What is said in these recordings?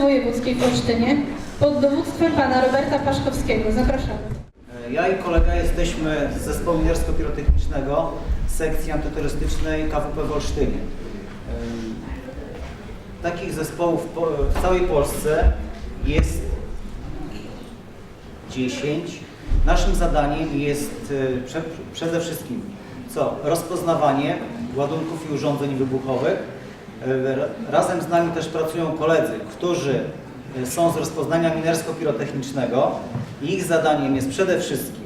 Wojewódzkiej w Olsztynie pod dowództwem pana Roberta Paszkowskiego. Zapraszamy. Ja i kolega jesteśmy z zespołu minersko-pirotechnicznego sekcji antyterrorystycznej KWP w Olsztynie. Ym, Takich zespołów po- w całej Polsce jest 10. Naszym zadaniem jest prze, przede wszystkim co? Rozpoznawanie ładunków i urządzeń wybuchowych. Ra- Razem z nami też pracują koledzy, którzy y, są z rozpoznania minersko-pirotechnicznego. Ich zadaniem jest przede wszystkim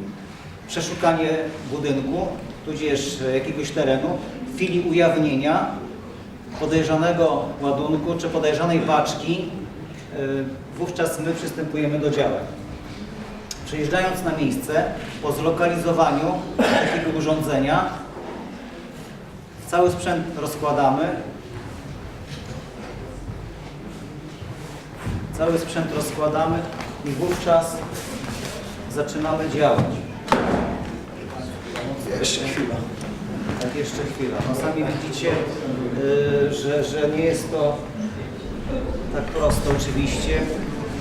przeszukanie budynku, tudzież y, jakiegoś terenu w chwili ujawnienia podejrzanego ładunku czy podejrzanej paczki. Wówczas my przystępujemy do działań. Przyjeżdżając na miejsce, po zlokalizowaniu takiego urządzenia, cały sprzęt rozkładamy. Cały sprzęt rozkładamy i wówczas zaczynamy działać. Jeszcze chwila. Tak, jeszcze chwila. No sami widzicie, y, że, że nie jest to tak prosto oczywiście.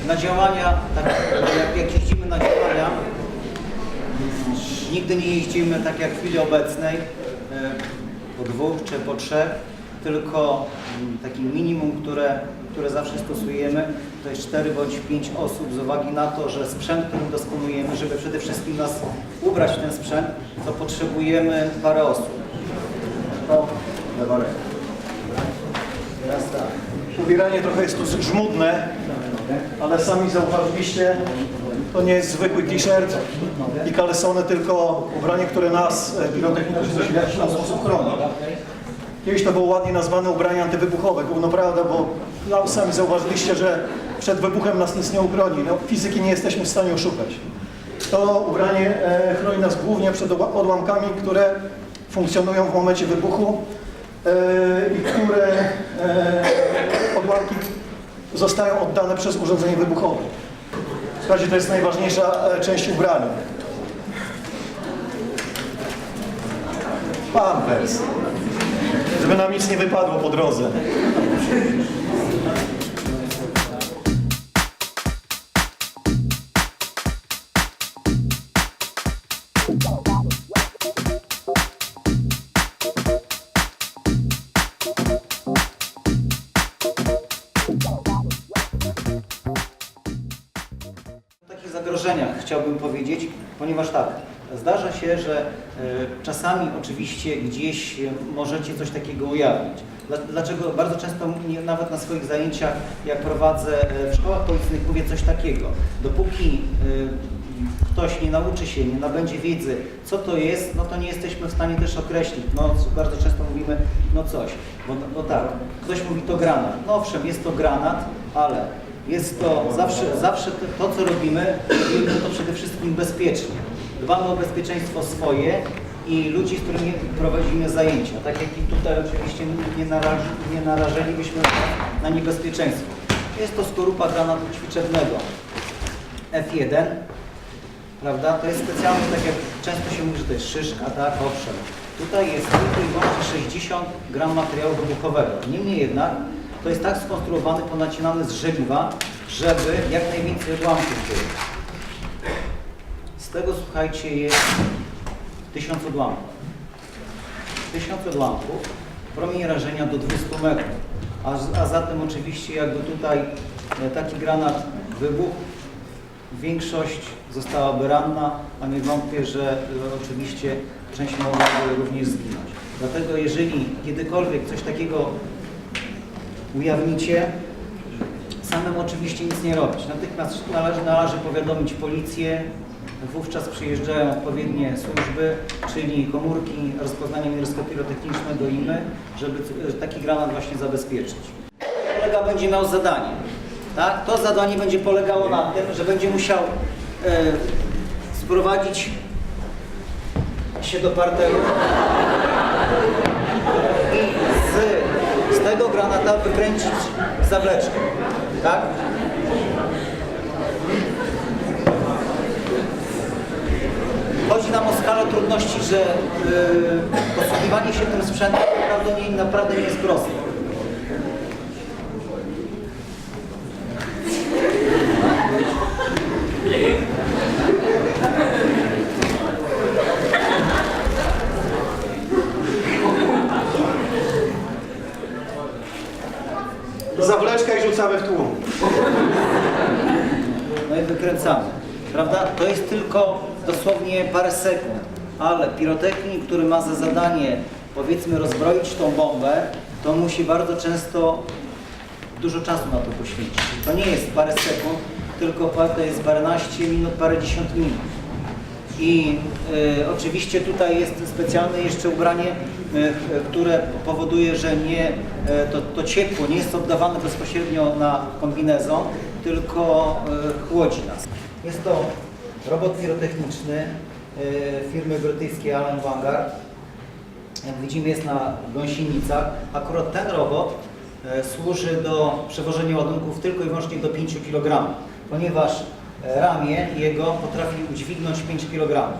Na działania, tak jak, jak jeździmy na działania, nigdy nie jeździmy tak jak w chwili obecnej, y, po dwóch czy po trzech, tylko mm, takim minimum, które, które zawsze stosujemy, to jest 4 bądź 5 osób z uwagi na to, że sprzęt, którym dysponujemy, żeby przede wszystkim nas ubrać w ten sprzęt, to potrzebujemy parę osób. To lewa. Teraz tak. Ubieranie trochę jest tu żmudne, ale sami zauważyliście, to nie jest zwykły t-shirt i kalesony, tylko ubranie, które nas, e, pirotechników, jakiś sposób chroni. Kiedyś to było ładnie nazwane ubranie antywybuchowe, gówno prawda, bo sami zauważyliście, że przed wybuchem nas nic nie uchroni. No, fizyki nie jesteśmy w stanie oszukać. To ubranie e, chroni nas głównie przed odła- odłamkami, które funkcjonują w momencie wybuchu e, i które e, odłamki zostają oddane przez urządzenie wybuchowe. Słuchajcie, to jest najważniejsza e, część ubrania. Pampers. Żeby nam nic nie wypadło po drodze. Zagrożeniach chciałbym powiedzieć, ponieważ tak, zdarza się, że e, czasami oczywiście gdzieś e, możecie coś takiego ujawnić. Dla- Dlaczego bardzo często nawet na swoich zajęciach, jak prowadzę e, w szkołach policyjnych, mówię coś takiego. Dopóki ktoś nie nauczy się, nie nabędzie wiedzy, co to jest, no to nie jesteśmy w stanie też określić. No, bardzo często mówimy, no coś. Bo, bo tak, ktoś mówi to granat. No owszem, jest to granat, ale jest to zawsze, zawsze to, co robimy, robimy to przede wszystkim bezpiecznie. Dbamy o bezpieczeństwo swoje i ludzi, z którymi prowadzimy zajęcia. Tak jak i tutaj oczywiście nie, naraż, nie narażalibyśmy na niebezpieczeństwo. Jest to skorupa granatu ćwiczebnego F1, prawda? To jest specjalnie, tak jak często się mówi, że to jest szyszka, tak? Owszem. Tutaj jest tylko i wyłącznie 60 gram materiału wybuchowego. Niemniej jednak to jest tak skonstruowany, ponacinany z żeliwa, żeby jak najwięcej odłamków było. Tego, słuchajcie, jest 1000 odłamków. 1000 odłamków, promień rażenia do 200 metrów. A, a zatem oczywiście jakby tutaj e, taki granat wybuchł, Większość zostałaby ranna, a nie wątpię, że e, oczywiście część mogłaby również zginąć. Dlatego jeżeli kiedykolwiek coś takiego ujawnicie, samemu oczywiście nic nie robić. Natychmiast należy, należy powiadomić policję, wówczas przyjeżdżają odpowiednie służby, czyli komórki rozpoznania minersko-pirotechnicznego i my, żeby c- taki granat właśnie zabezpieczyć. Kolega będzie miał zadanie. Tak? To zadanie będzie polegało na tym, że będzie musiał e, sprowadzić się do parteru i z, z tego granata wykręcić zawleczkę. Tak? Chodzi nam o skalę trudności, że yy, posługiwanie się tym sprzętem naprawdę nie, naprawdę nie jest proste. Zawleczka i rzucamy w tłum. No i wykręcamy. Prawda? To jest tylko dosłownie parę sekund, ale pirotechnik, który ma za zadanie powiedzmy rozbroić tą bombę, to musi bardzo często dużo czasu na to poświęcić. To nie jest parę sekund, tylko to jest paręnaście minut, parędziesiąt minut. I y, oczywiście tutaj jest specjalne jeszcze ubranie, y, które powoduje, że nie, y, to, to ciepło nie jest oddawane bezpośrednio na kombinezon, tylko y, chłodzi nas. Jest to robot pirotechniczny y, firmy brytyjskiej Allen Vanguard. Jak widzimy jest na gąsienicach. Akurat ten robot e, służy do przewożenia ładunków tylko i wyłącznie do 5 kg, ponieważ e, ramię jego potrafi udźwignąć 5 kg.